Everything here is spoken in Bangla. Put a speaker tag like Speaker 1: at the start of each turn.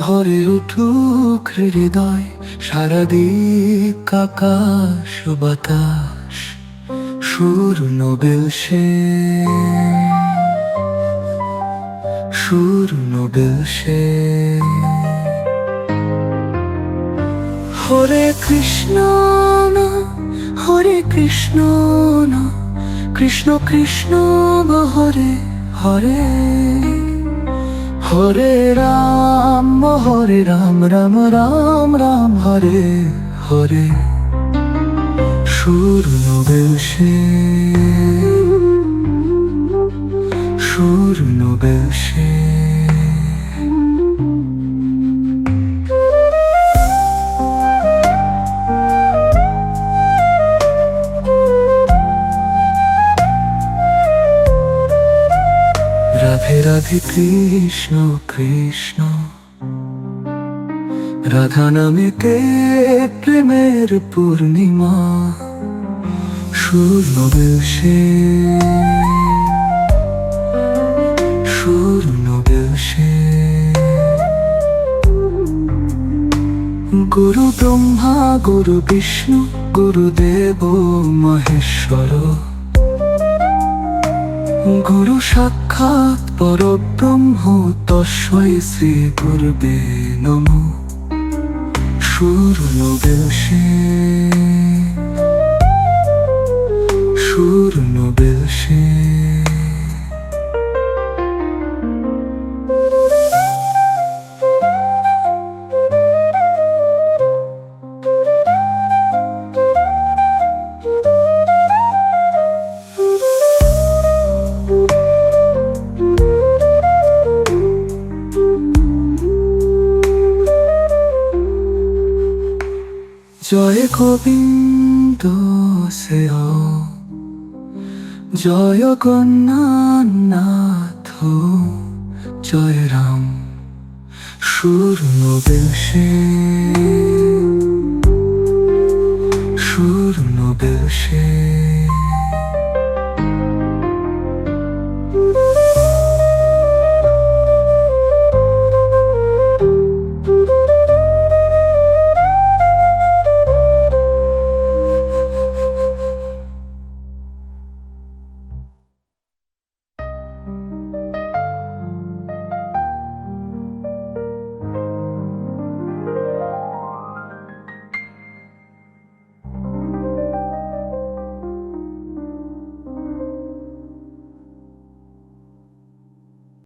Speaker 1: ভরে উঠুক হৃদয়, সারাদিক ও বাতাস, সুর নোবেল সে। সুর নোবেল সে। হরে কৃষ্ণ না, হরে কৃষ্ণ না, কৃষ্ণ কৃষ্ণ হরে হরে। হরে রাম হরে রাম রাম রাম রাম হরে হরে। সুর নবেশে সুর সুর রাধে রাধে কৃষ্ণ কৃষ্ণ। রাধা নামেতে প্রেমের পূর্ণিমা? সুর নোবেল সে। সুর নোবেল সে। গুরু ব্রহ্মা, গুরু বিষ্ণু, গুরুদেব, মহেশ্বর। গুরু সাক্ষাৎ পরব্রহ্ম তস্মৈ শ্রী গুরুবে নম। সুর নোবেল জয় গোবিন্দ সেহ জয় গণনাথ জয় রাম। সুর নবীন সে